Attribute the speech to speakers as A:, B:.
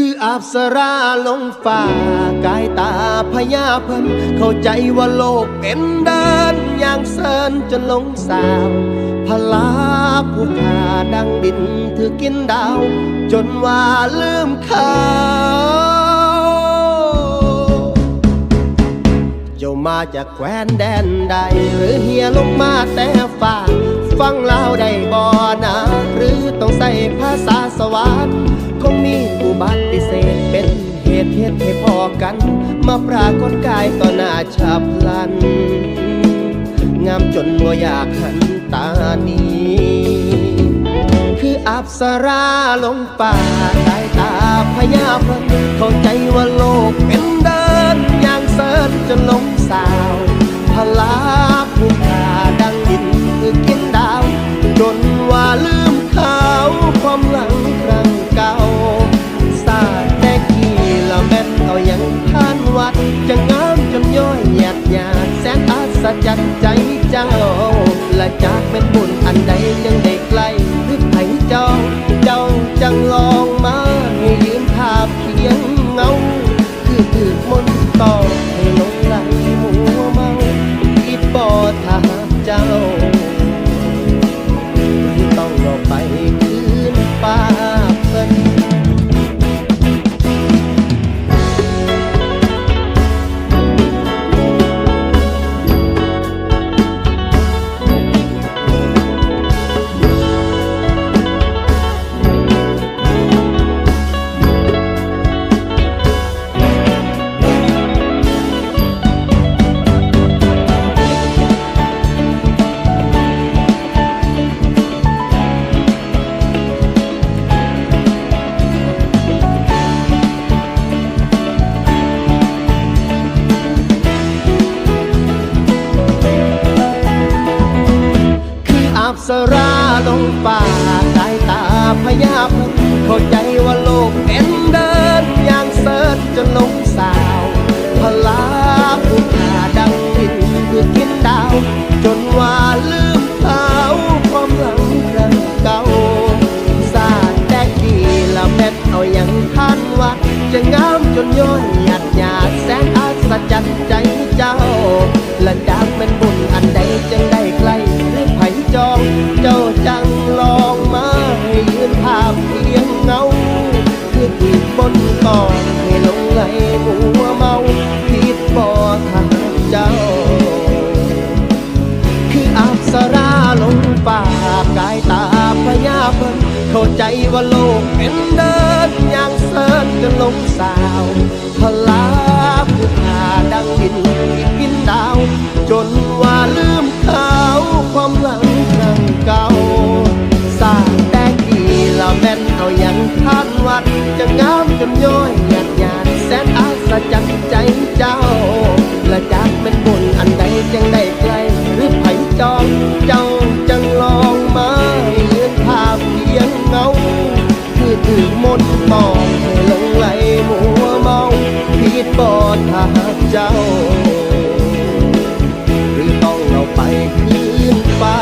A: คืออาบสราลงฟ้ากายตาพญาเพิ่นเข้าใจว่าโลกเป็นเดินอย่างเซินจนลงสาวพลาผู้ขาดังดินถือกินดาว จนว่าลืมเขาเจ้ามาจากแคว้นแดนใด หรือเฮียลงมาแต่ฟ้าฟังเล่าได้บ่อนะหรือต้องใส่ภาษาสวรรค์ บัติเศษเป็นเหตุเหตุให้พอกัน มาปรากฏกายต่อหน้าฉับพลัน งามจนว่อยากหันตานีคืออับสราลงป่าสายตาพญาพระเข้าใจว่าโลกเป็นเดินอย่างเสิร์จ สนอัศจรใจเจ้า และจากเป็นบุญอันใดยังได้ใกล้หรือไผจองเจ้าจังรอ พยาบ บนต่อให้ลงไหลมัวเมาผิดบ่ทางเจ้า คืออับสราลงป่ากายตาพญาเพิ่นเข้าใจว่าโลกเป็นเดินอย่างเสิร์จนลงสาวพลาผู้ขาดังดินที่กินดาว จนว่าลืมเขาความหลังครั้งเก่า นย้อยหยาดหยาดแสนอาสศจัรใจเจ้าและจากเป็นบุญอันใดจังได้ไกล หรือไผจองเจ้าจังลองมาเยือนภาพเพียงเงา คือถือมนตองให้ลงไหลมัวเมาผิดบอดทาเจ้า หรือต้องเราไปคืนฟ้า